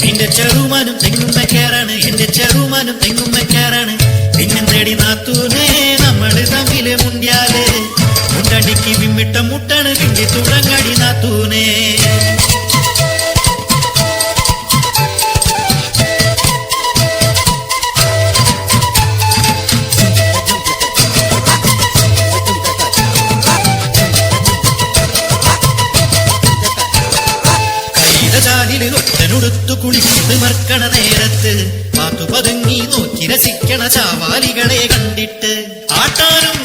ചെറുമാനും തെങ്ങും വെക്കാറാണ് എന്റെ ചെറുമാനും തെങ്ങും വെക്കാറാണ് പിന്നും തേടി നാത്തൂനെ നമ്മൾ തമ്മിലെ മുണ്ടിയാലേ മുണ്ടടിക്ക് വിമ്മിട്ട മുട്ടാണ് പിന്നെ തുടങ്ങടി നാത്തൂനെ. കുളിച്ചത് മർക്കണ നേരത്ത്. പാത്തു പതുങ്ങി നോക്കി രസിക്കണ ചാവാലികളെ കണ്ടിട്ട്. ആട്ടാനും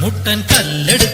മുട്ടൻ കല്ലെടുത്തു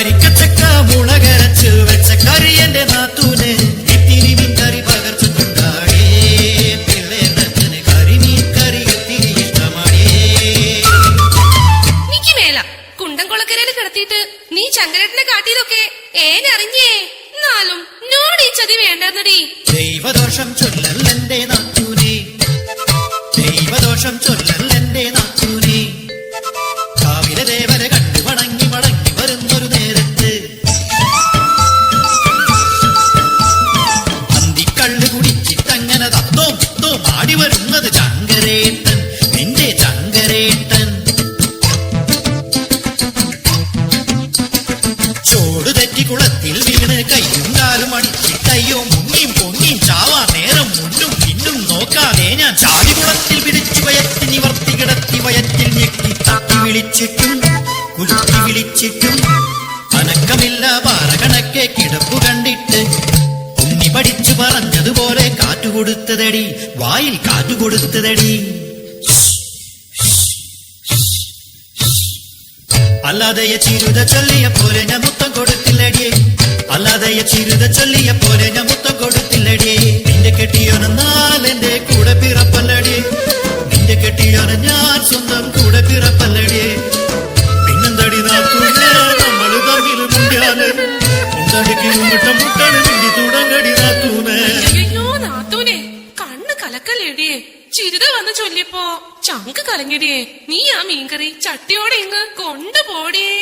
വരിക്കച്ചക്ക മുളകരച്ച് വെച്ച കറി എന്റെ നാത്തൂന് ഇത്തിരി മീൻ കറി പകർച്ചു കൊണ്ടാടേ പിള്ളേണ്ടത്തിന് കരിമീൻ കറി ഒത്തിരി ഇഷ്ടമാടേ എനിക്ക് മേല. കുണ്ടൻ കൊളക്കരയിൽ കിടത്തിയിട്ട് നീ ചങ്കരട്ടിനെ കാട്ടിയതൊക്കെ ഏനറിഞ്ഞേ? എന്നാലും നോട് ഈ ചതി വേണ്ടെന്നടി. ദൈവദോഷം ചൊല്ലല്ലെന്റെ ആടി വരുന്നത് ചങ്കരേട്ടൻ നിന്റെ ചങ്കരേട്ടൻ. ചോട് തെറ്റി കുളത്തിൽ വീണ് കയ്യും കാലും മുങ്ങിയും പൊങ്ങിയും ചാവാ നേരം മുന്നും പിന്നും നോക്കാതെ ഞാൻ ചാടി കുളത്തിൽ പിടിച്ചു വയറ്റി നിവർത്തി കിടത്തി വയറ്റിൽ ഞെട്ടി തട്ടി വിളിച്ചിട്ടും കുലുക്കി വിളിച്ചിട്ടും പറഞ്ഞതുപോലെ കാറ്റുകൊടുത്തതടി വായിൽ കാറ്റുകൊടുത്തതടി. അല്ലാതെയ ചിരുത ചൊല്ലിയ പോലെ ഞാൻ മുത്തം കൊടുത്തില്ലടിയേ അല്ലാതെയ ചിരുത ചൊല്ലിയ പോലെ ഞാൻ മുത്തം കൊടുത്തില്ലടിയേ നിന്റെ കെട്ടിയോനെന്നാൽ എന്റെ കൂടെ പിറപ്പല്ലടി. നിന്റെ കെട്ടിയോനെ ഞാൻ സ്വന്തം ചിരിത വന്ന് ചൊല്ലിയപ്പോ ചങ്ക് കലങ്ങിടിയേ നീ ആ മീൻകറി. ചട്ടിയോടെ ഇങ്ങ് കൊണ്ടുപോടിയേ